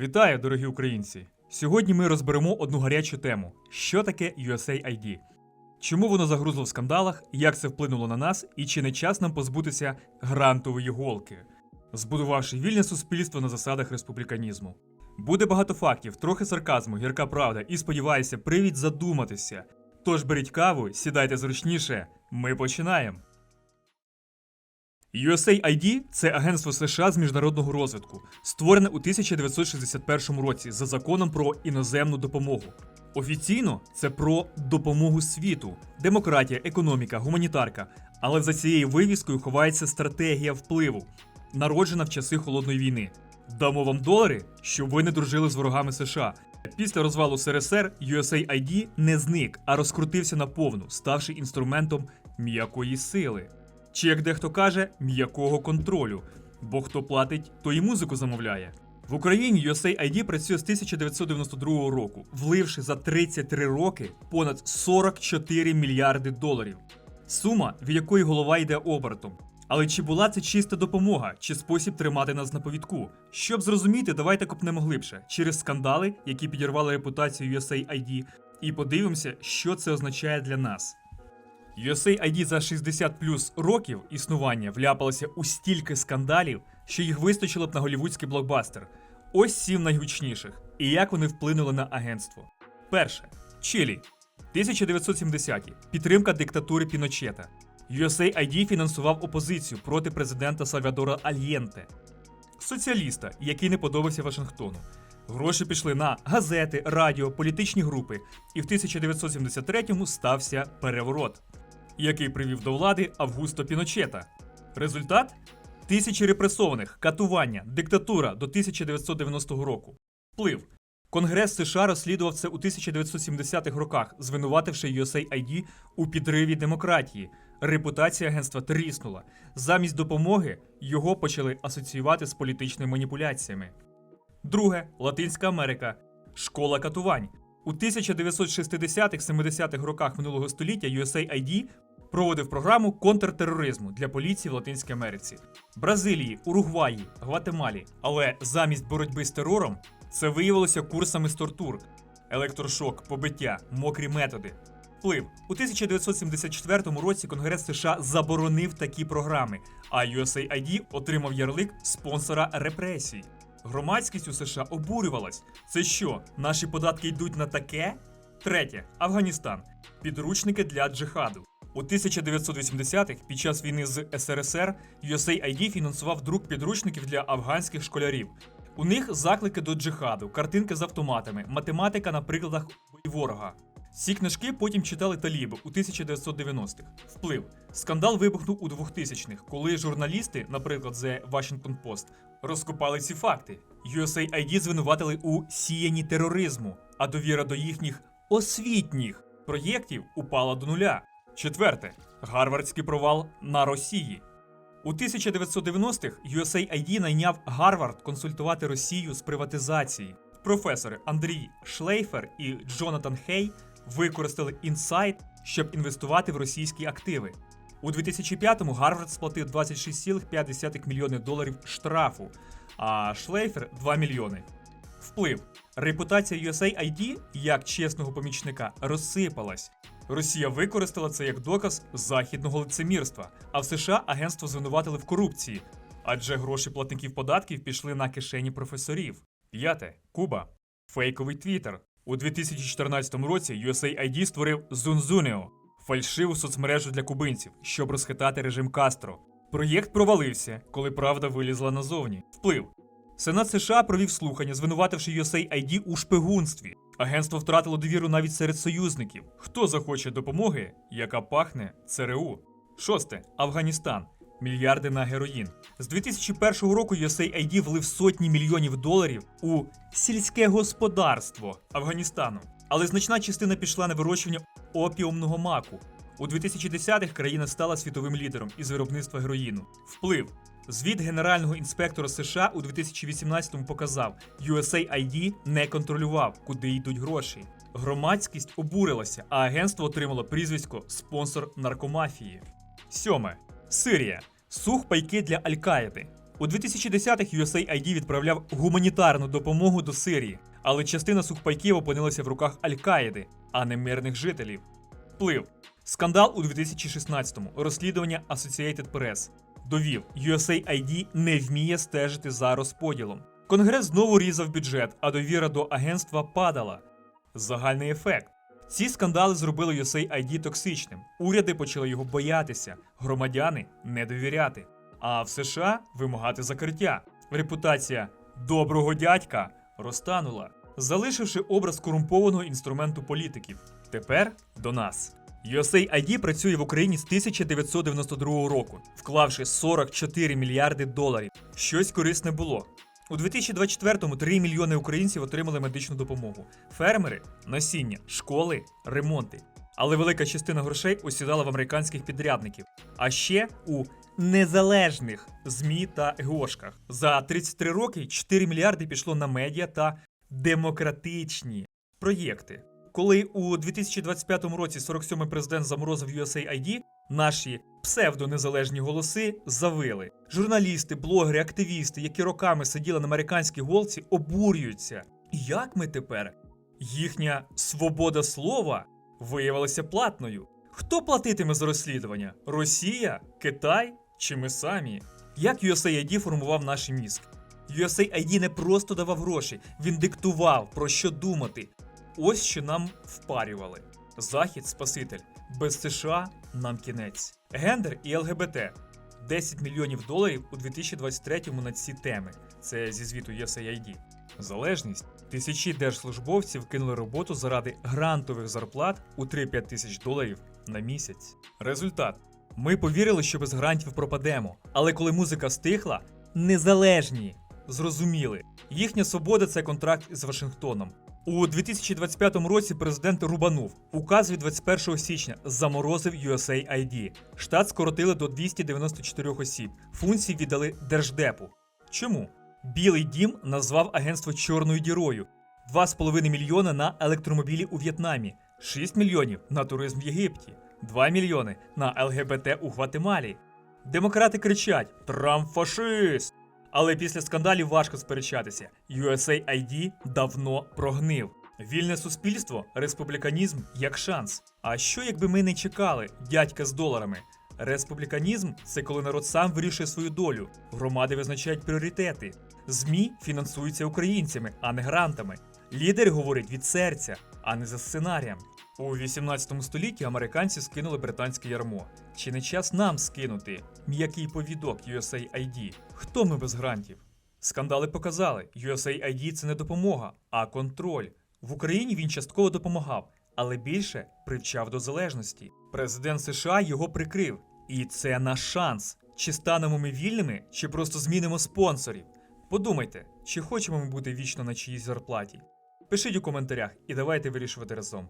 Вітаю, дорогі українці! Сьогодні ми розберемо одну гарячу тему: що таке USAID? Чому воно загрузло в скандалах, як це вплинуло на нас, і чи не час нам позбутися грантової голки, збудувавши вільне суспільство на засадах республіканізму. Буде багато фактів, трохи сарказму, гірка правда, і сподіваюся, привід задуматися. Тож беріть каву, сідайте зручніше. Ми починаємо. USAID – це агентство США з міжнародного розвитку, створене у 1961 році за законом про іноземну допомогу. Офіційно це про допомогу світу, демократія, економіка, гуманітарка. Але за цією вивіскою ховається стратегія впливу, народжена в часи холодної війни. Дамо вам долари, щоб ви не дружили з ворогами США. Після розвалу СРСР USAID не зник, а розкрутився наповну, ставши інструментом м'якої сили. Чи як дехто каже, м'якого контролю. Бо хто платить, то і музику замовляє. В Україні USAID працює з 1992 року, вливши за 33 роки понад 44 мільярди доларів. Сума, від якої голова йде обертом. Але чи була це чиста допомога, чи спосіб тримати нас на повідку? Щоб зрозуміти, давайте копнемо глибше через скандали, які підірвали репутацію USAID, і подивимося, що це означає для нас. USAID за 60 плюс років існування вляпалося у стільки скандалів, що їх вистачило б на голівудський блокбастер. Ось сім найгучніших. І як вони вплинули на агентство. Перше. Чилі. 1970-ті. Підтримка диктатури Піночета. USAID фінансував опозицію проти президента Сальвадора Альєнте, соціаліста, який не подобався Вашингтону. Гроші пішли на газети, радіо, політичні групи, і в 1973-му стався переворот, який привів до влади Августо Піночета. Результат тисячі репресованих, катування, диктатура до 1990 року. Вплив. Конгрес США розслідував це у 1970-х роках, звинувативши USAID у підриві демократії. Репутація агентства тріснула. Замість допомоги його почали асоціювати з політичними маніпуляціями. Друге Латинська Америка. Школа катувань. У 1960-70-х роках минулого століття USAID проводив програму контртероризму для поліції в Латинській Америці, Бразилії, Уругваї, Гватемалі. Але замість боротьби з терором це виявилося курсами з тортур, електрошок, побиття, мокрі методи. Вплив у 1974 році Конгрес США заборонив такі програми, а USAID отримав ярлик спонсора репресій. Громадськість у США обурювалась. Це що, наші податки йдуть на таке? Третє Афганістан. Підручники для джихаду. У 1980-х, під час війни з СРСР, USAID фінансував друк підручників для афганських школярів. У них заклики до джихаду, картинки з автоматами, математика на прикладах ворога. Ці книжки потім читали таліби у 1990-х. Вплив. Скандал вибухнув у 2000-х, коли журналісти, наприклад, The Washington Post, розкопали ці факти. USAID звинуватили у сіянні тероризму, а довіра до їхніх освітніх проєктів упала до нуля. Четверте. Гарвардський провал на Росії. У 1990-х USAID найняв Гарвард консультувати Росію з приватизації. Професори Андрій Шлейфер і Джонатан Хей використали інсайт, щоб інвестувати в російські активи. У 2005-му Гарвард сплатив 26,5 мільйони доларів штрафу, а Шлейфер 2 мільйони. Вплив. Репутація USAID як чесного помічника розсипалась. Росія використала це як доказ західного лицемірства, а в США агентство звинуватили в корупції, адже гроші платників податків пішли на кишені професорів. П'яте Куба. Фейковий твіттер. У 2014 році USAID створив Zunzuneo – фальшиву соцмережу для кубинців, щоб розхитати режим Кастро. Проєкт провалився, коли правда вилізла назовні. Вплив. Сенат США провів слухання, звинувативши USAID у шпигунстві. Агентство втратило довіру навіть серед союзників. Хто захоче допомоги, яка пахне ЦРУ? Шосте Афганістан. Мільярди на героїн. З 2001 року USAID влив сотні мільйонів доларів у сільське господарство Афганістану. Але значна частина пішла на вирощування опіумного маку. У 2010-х країна стала світовим лідером із виробництва героїну. Вплив. Звіт генерального інспектора США у 2018-му показав, USAID не контролював, куди йдуть гроші. Громадськість обурилася, а агентство отримало прізвисько спонсор наркомафії. Сьоме. Сирія. Сухпайки для Аль-Каїди. У 2010-х USAID відправляв гуманітарну допомогу до Сирії, але частина сухпайків опинилася в руках Аль-Каїди, а не мирних жителів. Вплив. Скандал у 2016-му. Розслідування Associated Press довів, USAID не вміє стежити за розподілом. Конгрес знову різав бюджет, а довіра до агентства падала. Загальний ефект. Ці скандали зробили USAID токсичним. Уряди почали його боятися, громадяни не довіряти. А в США вимагати закриття. Репутація доброго дядька розтанула, залишивши образ корумпованого інструменту політиків. Тепер до нас. USAID працює в Україні з 1992 року, вклавши 44 мільярди доларів. Щось корисне було. У 2024-му 3 мільйони українців отримали медичну допомогу. Фермери, насіння, школи, ремонти. Але велика частина грошей осідала в американських підрядників, а ще у незалежних ЗМІ та ГОшках. За 33 роки 4 мільярди пішло на медіа та демократичні проєкти. Коли у 2025 році 47-й президент заморозив USAID, наші псевдонезалежні голоси завили. Журналісти, блогери, активісти, які роками сиділи на американській голці, обурюються. Як ми тепер? Їхня свобода слова виявилася платною. Хто платитиме за розслідування? Росія, Китай чи ми самі? Як USAID формував наші мізки? USAID не просто давав гроші, він диктував, про що думати. Ось що нам впарювали. Захід Спаситель. Без США нам кінець. Гендер і ЛГБТ. 10 мільйонів доларів у 2023-му на ці теми. Це зі звіту USAID. Залежність. Тисячі держслужбовців кинули роботу заради грантових зарплат у 3-5 тисяч доларів на місяць. Результат. Ми повірили, що без грантів пропадемо. Але коли музика стихла, незалежні зрозуміли, їхня свобода це контракт із Вашингтоном. У 2025 році президент рубанув указ від 21 січня заморозив USAID. Штат скоротили до 294 осіб. Функції віддали держдепу. Чому? Білий дім назвав агентство чорною дірою. 2,5 мільйони на електромобілі у В'єтнамі, 6 мільйонів на туризм в Єгипті, 2 мільйони на ЛГБТ у Гватемалі. Демократи кричать: Трамп фашист! Але після скандалів важко сперечатися. USAID давно прогнив. Вільне суспільство, республіканізм як шанс. А що якби ми не чекали дядька з доларами? Республіканізм це коли народ сам вирішує свою долю. Громади визначають пріоритети. ЗМІ фінансуються українцями, а не грантами. Лідер говорить від серця, а не за сценарієм. У 18 столітті американці скинули британське ярмо. Чи не час нам скинути м'який повідок USAID? Хто ми без грантів? Скандали показали, USAID – це не допомога, а контроль. В Україні він частково допомагав, але більше привчав до залежності. Президент США його прикрив. І це наш шанс. Чи станемо ми вільними, чи просто змінимо спонсорів? Подумайте, чи хочемо ми бути вічно на чиїсь зарплаті? Пишіть у коментарях і давайте вирішувати разом.